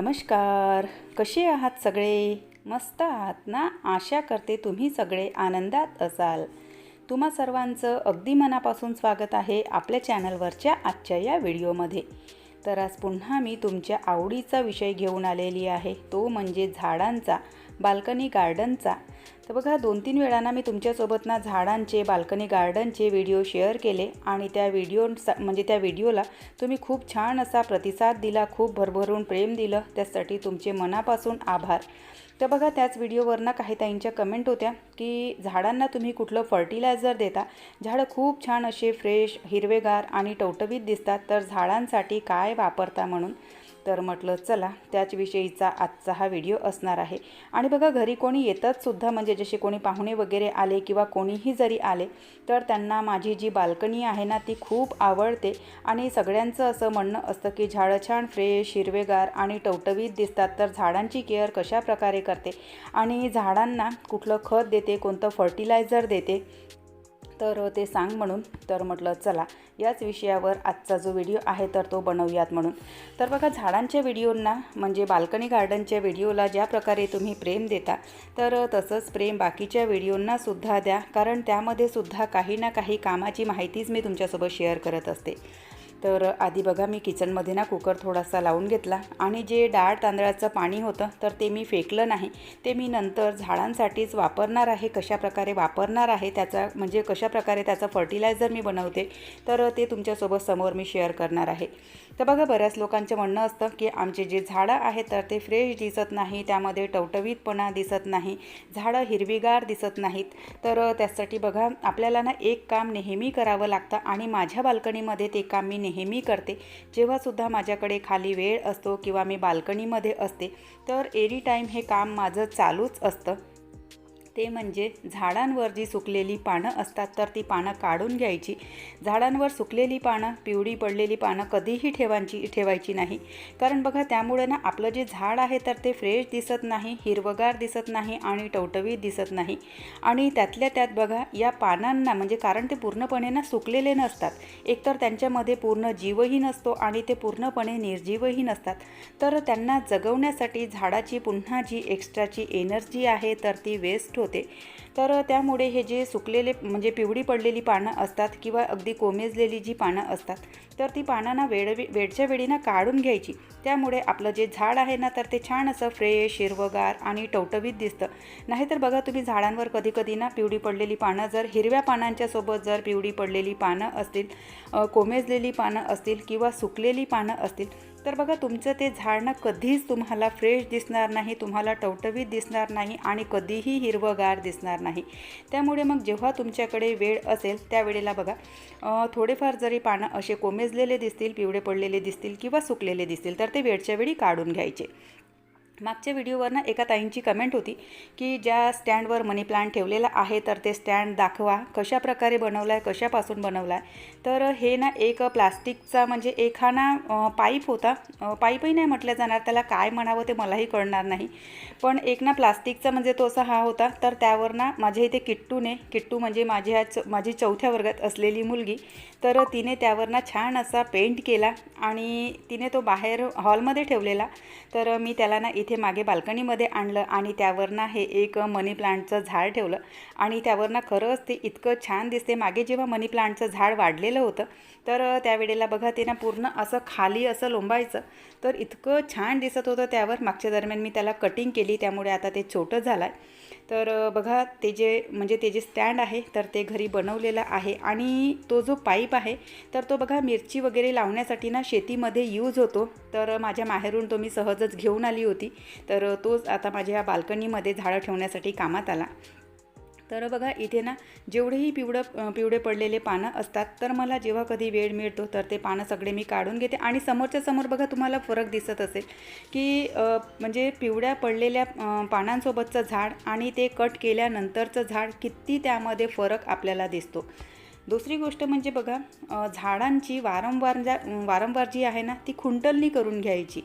नमस्कार. कसे आहात सगळे? मस्त आहात ना? आशा करते तुम्ही सगळे आनंदात असाल. तुम्हा सर्वांचं अगदी मनापासून स्वागत आहे आपल्या चॅनलवरच्या आजच्या या व्हिडिओमध्ये. तर आज पुन्हा मी तुमच्या आवडीचा विषय घेऊन आलेली आहे. तो म्हणजे झाडांचा बाल्कनी गार्डनचा. तर बघा दोन तीन वेळाना मी तुमच्यासोबत ना झाडांचे बाल्कनी गार्डनचे व्हिडिओ शेअर केले आणि त्या व्हिडिओ म्हणजे त्या व्हिडिओला तुम्ही खूप छान असा प्रतिसाद दिला खूप भरभरून प्रेम दिलं. त्यासाठी तुमचे मनापासून आभार. तर बघा त्याच व्हिडिओवरनं काही ताईंच्या कमेंट होत्या की झाडांना तुम्ही कुठलं फर्टिलायझर देता? झाडं खूप छान असे फ्रेश हिरवेगार आणि टवटवीत दिसतात तर झाडांसाठी काय वापरता म्हणून? तर म्हटलं चला त्याचविषयीचा आजचा हा व्हिडिओ असणार आहे. आणि बघा घरी कोणी येतात सुद्धा म्हणजे जसे कोणी पाहुणे वगैरे आले किंवा कोणीही जरी आले तर त्यांना माझी जी बाल्कनी आहे ना ती खूप आवडते. आणि सगळ्यांचं असं म्हणणं असतं की झाडं छान फ्रेश हिरवेगार आणि टवटवीत दिसतात तर झाडांची केअर कशा प्रकारे करते? आणि झाडांना कुठलं खत देते कोणतं फर्टिलायझर देते तर ते सांग म्हणून तर म्हटलं चला याच विषयावर आजचा जो व्हिडिओ आहे तर तो बनवूयात म्हणून. तर बघा झाडांच्या व्हिडिओंना म्हणजे बाल्कनी गार्डनच्या व्हिडिओला ज्या प्रकारे तुम्ही प्रेम देता तर तसंच प्रेम बाकीच्या व्हिडिओंना सुद्धा द्या कारण त्यामध्ये सुद्धा काही ना काही कामाची माहितीच मी तुमच्यासोबत शेअर करत असते. तर आधी बघा मी किचनमध्ये ना कुकर थोडासा लावून घेतला आणि जे डाळ तांदळाचं पाणी होतं तर ते मी फेकलं नाही. ते मी नंतर झाडांसाठीच वापरणार आहे कशाप्रकारे वापरणार आहे त्याचा म्हणजे कशाप्रकारे त्याचं फर्टिलायझर मी बनवते तर ते तुमच्यासोबत समोर मी शेअर करणार आहे. तर बघा बऱ्याच लोकांचं म्हणणं असतं की आमचे जे झाडं आहेत तर ते फ्रेश दिसत नाही त्यामध्ये टवटवीतपणा दिसत नाही झाडं हिरवीगार दिसत नाहीत. तर त्यासाठी बघा आपल्याला ना एक काम नेहमी करावं लागतं आणि माझ्या बाल्कनीमध्ये ते काम मी नेहमी करते. जेव्हासुद्धा माझ्याकडे खाली वेळ असतो किंवा मी बाल्कनीमध्ये असते तर एनी टाईम हे काम माझं चालूच असतं. ते म्हणजे झाडांवर जी सुकलेली पानं असतात तर ती पानं काढून घ्यायची. झाडांवर सुकलेली पानं पिवळी पडलेली पानं कधीही ठेवायची ठेवायची नाही. कारण बघा त्यामुळे ना आपलं जे झाड आहे तर ते फ्रेश दिसत नाही हिरवगार दिसत नाही आणि टवटवीत दिसत नाही. आणि त्यातल्या त्यात बघा या पानांना म्हणजे कारण ते पूर्णपणे ना सुकलेले नसतात. एकतर त्यांच्यामध्ये पूर्ण जीवही नसतो आणि ते पूर्णपणे निर्जीवही नसतात. तर त्यांना जगवण्यासाठी झाडाची पुन्हा जी एक्स्ट्राची एनर्जी आहे तर ती वेस्ट होते. होते. तर त्यामुळे हे जे सुकलेले म्हणजे पिवळी पडलेली पानं असतात किंवा अगदी कोमेजलेली जी पानं असतात तर ती पानांना वेळ वेळच्या वेळी ना काढून घ्यायची. त्यामुळे आपलं जे झाड आहे ना तर ते छान असं फ्रेश हिरवगार आणि टवटवीत दिसतं. नाहीतर बघा तुम्ही झाडांवर कधी कधी ना पिवळी पडलेली पानं जर हिरव्या पानांच्या सोबत जर पिवळी पडलेली पानं असतील कोमेजलेली पानं असतील किंवा सुकलेली पानं असतील तर बघा तुमचं ते झाड ना कधीच तुम्हाला फ्रेश दिसणार नाही तुम्हाला टवटवीत दिसणार नाही आणि कधीही हिरवगार दिसणार नाही. त्यामुळे मग जेव्हा तुमच्याकडे वेळ असेल त्यावेळेला बघा थोडेफार जरी पानं असे कोमेजलेले दिसतील पिवळे पडलेले दिसतील किंवा सुकलेले दिसतील तर ते वेळच्या वेळी काढून घ्यायचे. मागच्या व्हिडिओवरनं एका ताईंची कमेंट होती की ज्या स्टँडवर मनी प्लांट ठेवलेला आहे तर ते स्टँड दाखवा. कशा प्रकारे बनवला आहे कशापासून बनवला आहे तर हे ना एक प्लास्टिकचा म्हणजे एखादा पाईप होता. पाईपही नाही म्हटलं जाणार. त्याला काय म्हणावं ते मलाही कळणार नाही. पण एक ना प्लास्टिकचा म्हणजे तो असा हा होता. तर त्यावर ना माझ्या इथे किट्टूने किट्टू म्हणजे माझ्या माझी चौथ्या वर्गात असलेली मुलगी तर तिने त्यावर ना छान असा पेंट केला आणि तिने तो बाहेर हॉलमध्ये ठेवलेला. तर मी त्याला ना इथे इथे मागे बाल्कनीमध्ये आणलं आणि त्यावर ना हे एक मनी प्लांटचं झाड ठेवलं. आणि त्यावर ना खरंच ते इतकं छान दिसते. मागे जेव्हा मनी प्लांटचं झाड वाढलेलं होतं तर त्यावेळेला बघा ते ना पूर्ण असं खाली असं लोंबायचं. तर इतकं छान दिसत होतं त्यावर. मागच्या दरम्यान मी त्याला कटिंग केली. त्यामुळे आता ते छोटं झालं आहे तर बघा ते जे म्हणजे ते जे स्टँड आहे तर ते घरी बनवलेलं आहे आणि तो जो पाईप आहे तर तो बघा मिरची वगैरे लावण्यासाठी ना शेतीमध्ये यूज होतो. तर माझ्या माहेरून तो मी सहजच घेऊन आली होती. तर तोच आता माझ्या बाल्कनीमध्ये झाडं ठेवण्यासाठी कामात आला. तर बघा इथे ना जेवढेही पिवळं पिवळे पडलेले पानं असतात तर मला जेव्हा कधी वेळ मिळतो तर ते पानं सगळे मी काढून घेते. आणि समोरच्या समोर बघा तुम्हाला फरक दिसत असेल की म्हणजे पिवळ्या पडलेल्या पानांसोबतचं झाड आणि ते कट केल्यानंतरचं झाड किती त्यामध्ये फरक आपल्याला दिसतो. दुसरी गोष्ट म्हणजे बघा झाडांची वारंवार जा वारंवार जी आहे ना ती खुंटलनी करून घ्यायची.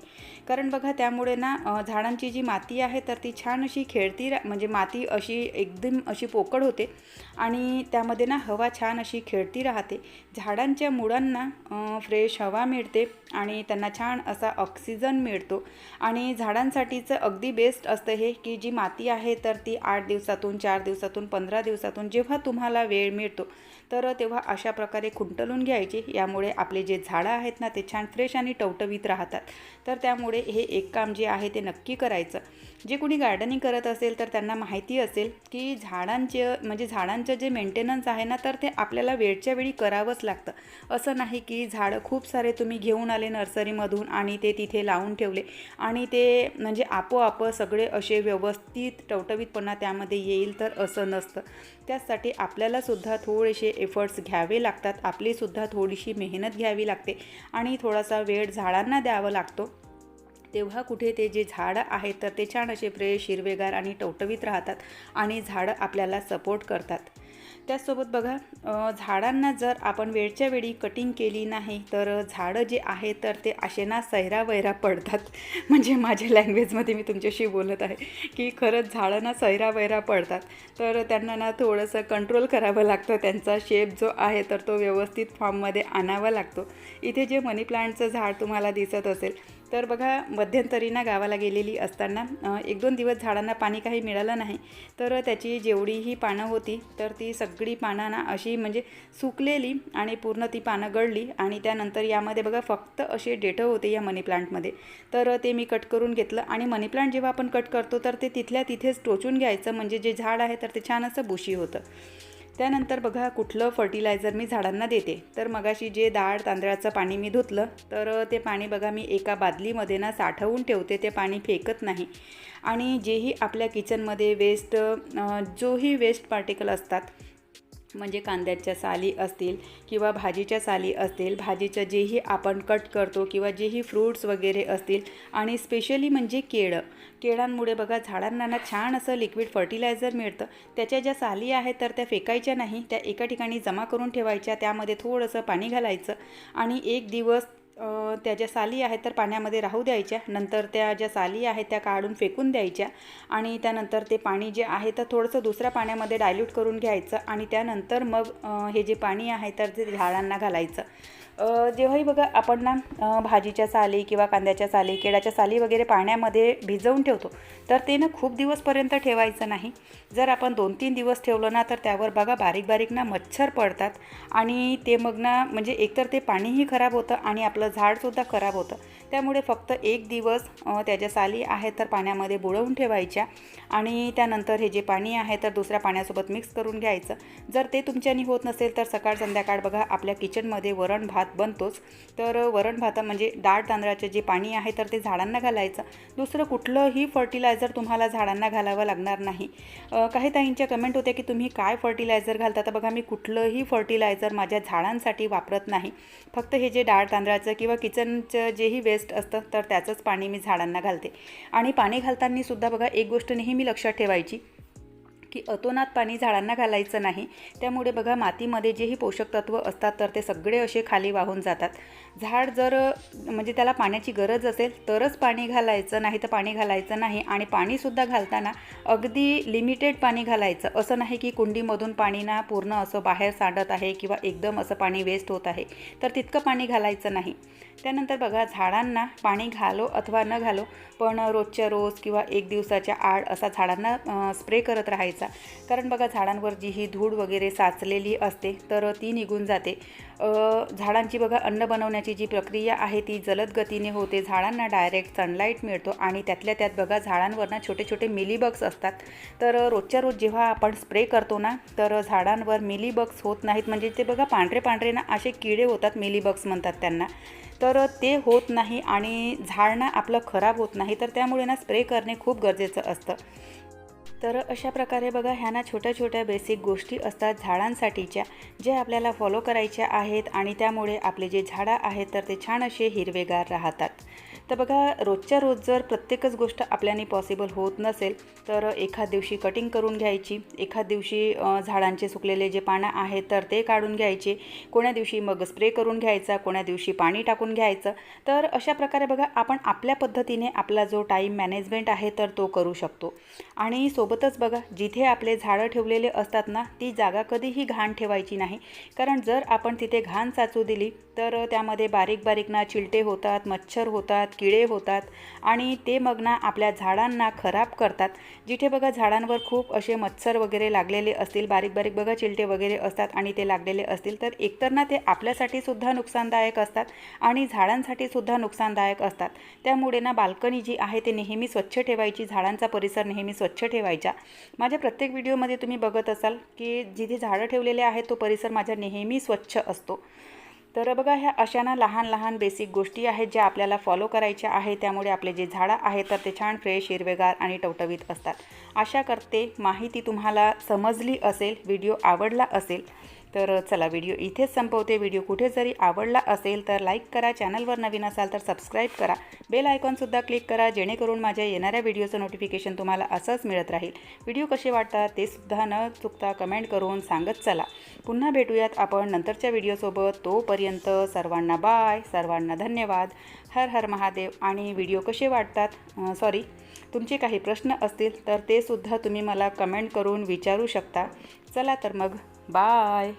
कारण बघा त्यामुळे ना झाडांची जी माती आहे तर ती छान अशी खेळती म्हणजे माती अशी एकदम अशी पोकळ होते आणि त्यामध्ये ना हवा छान अशी खेळती राहते. झाडांच्या मुळांना फ्रेश हवा मिळते आणि त्यांना छान असा ऑक्सिजन मिळतो. आणि झाडांसाठीचं अगदी बेस्ट असतं हे की जी माती आहे तर ती आठ दिवसातून चार दिवसातून पंधरा दिवसातून जेव्हा तुम्हाला वेळ मिळतो तर तेव्हा अशा प्रकारे खुंटलून घ्यायचे. यामुळे आपले जे झाडं आहेत ना ते छान फ्रेश आणि टवटवीत राहतात. तर त्यामुळे हे एक काम जे आहे ते नक्की करायचं. जे कोणी गार्डनिंग करत असेल तर त्यांना माहिती असेल की झाडांचे म्हणजे झाडांचं जे मेंटेनन्स आहे ना तर ते आपल्याला वेळच्या वेळी करावंच लागतं. असं नाही की झाडं खूप सारे तुम्ही घेऊन आले नर्सरीमधून आणि ते तिथे लावून ठेवले आणि ते म्हणजे आपोआप सगळे असे व्यवस्थित टवटवीतपणा त्यामध्ये येईल तर असं नसतं. त्यासाठी आपल्यालासुद्धा थोडेसे एफर्ट्स घ्यावे लागतात. आपलीसुद्धा थोडीशी मेहनत घ्यावी लागते आणि थोडासा वेळ झाडांना द्यावा लागतो. तेव्हा कुठे ते जे झाडं आहेत तर ते छान असे फ्रेश हिरवेगार आणि टवटवीत राहतात आणि झाडं आपल्याला सपोर्ट करतात. त्याचसोबत बघा झाडांना जर आपण वेळच्या वेळी कटिंग केली नाही तर झाडं जे आहे तर ते असे ना सैरा वैरा पडतात. म्हणजे माझ्या लँग्वेजमध्ये मी तुमच्याशी बोलत आहे की खरंच झाडं ना सैरा वैरा पडतात. तर त्यांना ना थोडंसं कंट्रोल करावं लागतं त्यांचा शेप जो आहे तर तो व्यवस्थित फॉर्ममध्ये आणावा लागतो. इथे जे मनी प्लांटचं झाड तुम्हाला दिसत असेल तर बघा मध्यंतरी ना गावाला गेलेली असताना एक दोन दिवस झाडांना पाणी काही मिळालं नाही. तर त्याची जेवढीही पानं होती तर ती सगळी पानं ना अशी म्हणजे सुकलेली आणि पूर्ण ती पानं गळली आणि त्यानंतर यामध्ये बघा फक्त असे डेटं होते या मनी प्लांटमध्ये. तर ते मी कट करून घेतलं आणि मनी प्लांट जेव्हा आपण कट करतो तर ते तिथल्या तिथेच टोचून घ्यायचं म्हणजे जे झाड आहे तर ते छान असं बुशी होतं. त्यानंतर बघा कुठलं फर्टिलायझर मी झाडांना देते. तर मगाशी जे डाळ तांदळाचं पाणी मी धुतलं तर ते पाणी बघा मी एका बादलीमध्ये ना साठवून ठेवते ते पाणी फेकत नाही. आणि जेही आपल्या किचनमध्ये वेस्ट जोही वेस्ट पार्टिकल असतात म्हणजे कांद्याच्या साली असतील किंवा भाजीच्या साली असतील भाजीचं जेही आपण कट करतो किंवा जेही फ्रूट्स वगैरे असतील आणि स्पेशली म्हणजे केळं. केळांमुळे बघा झाडांना ना छान असं लिक्विड फर्टिलायझर मिळतं. त्याच्या ज्या साली आहेत तर त्या फेकायच्या नाही त्या एका ठिकाणी जमा करून ठेवायच्या त्यामध्ये थोडंसं पाणी घालायचं आणि एक दिवस त्या ज्या साली आहेत तर पाण्यामध्ये राहू द्यायच्या. नंतर त्या ज्या साली आहेत त्या काढून फेकून द्यायच्या. आणि त्यानंतर ते पाणी जे आहे तर थोडंसं दुसऱ्या पाण्यामध्ये डायल्यूट करून घ्यायचं. आणि त्यानंतर मग हे जे पाणी आहे तर ते झाडांना घालायचं. जेव्हाही बघा आपण ना भाजीच्या साली किंवा कांद्याच्या साली केळ्याच्या साली वगैरे पाण्यामध्ये भिजवून ठेवतो तर ते ना खूप दिवसपर्यंत ठेवायचं नाही. जर आपण दोन तीन दिवस ठेवलं ना तर त्यावर बघा बारीक बारीक ना मच्छर पडतात आणि ते मग ना म्हणजे एकतर ते पाणीही खराब होतं आणि आपलं झाडसुद्धा खराब होतं. त्यामुळे फक्त एक दिवस त्याच्या साली आहेत तर पाण्यामध्ये बुडवून ठेवायच्या आणि त्यानंतर हे जे पाणी आहे तर दुसऱ्या पाण्यासोबत मिक्स करून घ्यायचं. जर ते तुमच्यानी होत नसेल तर सकाळ संध्याकाळ बघा आपल्या किचनमध्ये वरण भात भात बनतोच. तर वरण भाता म्हणजे डाळ तांदळाचे जे पाणी आहे तर ते झाडांना घालायचं. दुसरं कुठलंही फर्टिलायझर तुम्हाला झाडांना घालावं लागणार नाही. काही ताईंच्या कमेंट होत्या की तुम्ही काय फर्टिलायझर घालता? तर बघा मी कुठलंही फर्टिलायझर माझ्या झाडांसाठी वापरत नाही. फक्त हे जे डाळ तांदळाचं किंवा किचनचं जेही वेस्ट असतं तर त्याचंच पाणी मी झाडांना घालते. आणि पाणी घालताना सुद्धा बघा एक गोष्ट नेहमी लक्षात ठेवायची. की अतोनात पाणी झाडांना घालायचं नाही. त्यामुळे बघा मातीमध्ये जेही पोषक तत्व असतात तर ते सगळे असे खाली वाहून जातात. झाड जर म्हणजे त्याला पाण्याची गरज असेल तरच पाणी घालायचं नाही तर पाणी घालायचं नाही. आणि पाणीसुद्धा घालताना अगदी लिमिटेड पाणी घालायचं. असं नाही की कुंडीमधून पाणी ना पूर्ण असं बाहेर सांडत आहे किंवा एकदम असं पाणी वेस्ट होत आहे. तर तितकं पाणी घालायचं नाही. त्यानंतर बघा झाडांना पाणी घालो अथवा न घालो पण रोजच्या रोज किंवा एक दिवसाच्या आड असा झाडांना स्प्रे करत राहायचा. कारण बघा झाडांवर जी ही धूळ वगैरे साचलेली असते तर ती निघून जाते. झाडांची बघा अन्न बनवण्याची जी प्रक्रिया आहे ती जलद गतीने होते. झाडांना डायरेक्ट सनलाईट मिळतो आणि त्यातल्या त्यात बघा झाडांवरनं छोटे छोटे मिलीबग्स असतात. तर रोजच्या रोज जेव्हा आपण स्प्रे करतो ना तर झाडांवर मिलीबग्स होत नाहीत. म्हणजे ते बघा पांढरे पांढरे ना असे किडे होतात मिलीबग्स म्हणतात त्यांना. तर ते होत नाही आणि झाड ना आपलं खराब होत नाही. तर त्यामुळे ना स्प्रे करणे खूप गरजेचं असतं. तर अशा प्रकारे बघा ह्या ना छोट्या छोट्या बेसिक गोष्टी असतात झाडांसाठीच्या जे आपल्याला फॉलो करायच्या आहेत आणि त्यामुळे आपले जे झाडं आहेत तर ते छान असे हिरवेगार राहतात. तर बघा रोजच्या रोज जर प्रत्येकच गोष्ट आपल्याने पॉसिबल होत नसेल तर एखाद दिवशी कटिंग करून घ्यायची एखाद दिवशी झाडांचे सुकलेले जे पानं आहेत तर ते काढून घ्यायचे. कोण्या दिवशी मग स्प्रे करून घ्यायचा कोण्या दिवशी पाणी टाकून घ्यायचं. तर अशा प्रकारे बघा आपण आपल्या पद्धतीने आपला जो टाईम मॅनेजमेंट आहे तर तो करू शकतो. आणि सोबतच बघा जिथे आपले झाडं ठेवलेले असतात ना ती जागा कधीही घाण ठेवायची नाही. कारण जर आपण तिथे घाण साचू दिली तर त्यामध्ये बारीक बारीक ना चिलटे होतात मच्छर होतात किडे होतात आणि ते मग ना आपल्या झाडांना खराब करतात. जिथे बघा झाडांवर खूप असे मच्छर वगैरे लागलेले असतील बारीक बारीक बघा चिलटे वगैरे असतात आणि ते लागलेले असतील तर एकतर ना ते आपल्यासाठी सुद्धा नुकसानदायक असतात आणि झाडांसाठी सुद्धा नुकसानदायक असतात. त्यामुळे ना बाल्कनी जी आहे ते नेहमी स्वच्छ ठेवायची झाडांचा परिसर नेहमी स्वच्छ ठेवायचा. माझ्या प्रत्येक व्हिडिओमध्ये तुम्ही बघत असाल की जिथे झाडं ठेवलेले आहेत तो परिसर माझा नेहमी स्वच्छ असतो. तर बघा ह्या अशा ना लहान लहान बेसिक गोष्टी आहेत ज्या आपल्याला फॉलो करायच्या आहे त्यामुळे आपले जे झाडं आहेत तर ते छान फ्रेश हिरवेगार आणि टवटवीत असतात. आशा करते माहिती तुम्हाला समजली असेल व्हिडिओ आवडला असेल. तर चला व्हिडिओ इथेच संपवते. व्हिडिओ कुठे जरी आवडला असेल तर लाईक करा. चॅनलवर नवीन असाल तर सबस्क्राईब करा. बेल आयकॉनसुद्धा क्लिक करा जेणेकरून माझ्या येणाऱ्या व्हिडिओचं नोटिफिकेशन तुम्हाला असंच मिळत राहील. व्हिडिओ कसे वाटतात ते सुद्धा न चुकता कमेंट करून सांगत चला. पुन्हा भेटूयात आपण नंतरच्या व्हिडिओसोबत तोपर्यंत सर्वांना बाय सर्वांना धन्यवाद. हर हर महादेव. आणि व्हिडिओ कसे वाटतात? सॉरी तुमचे काही प्रश्न असतील तर ते सुद्धा तुम्ही मला कमेंट करून विचारू शकता. चला तर मग. बाय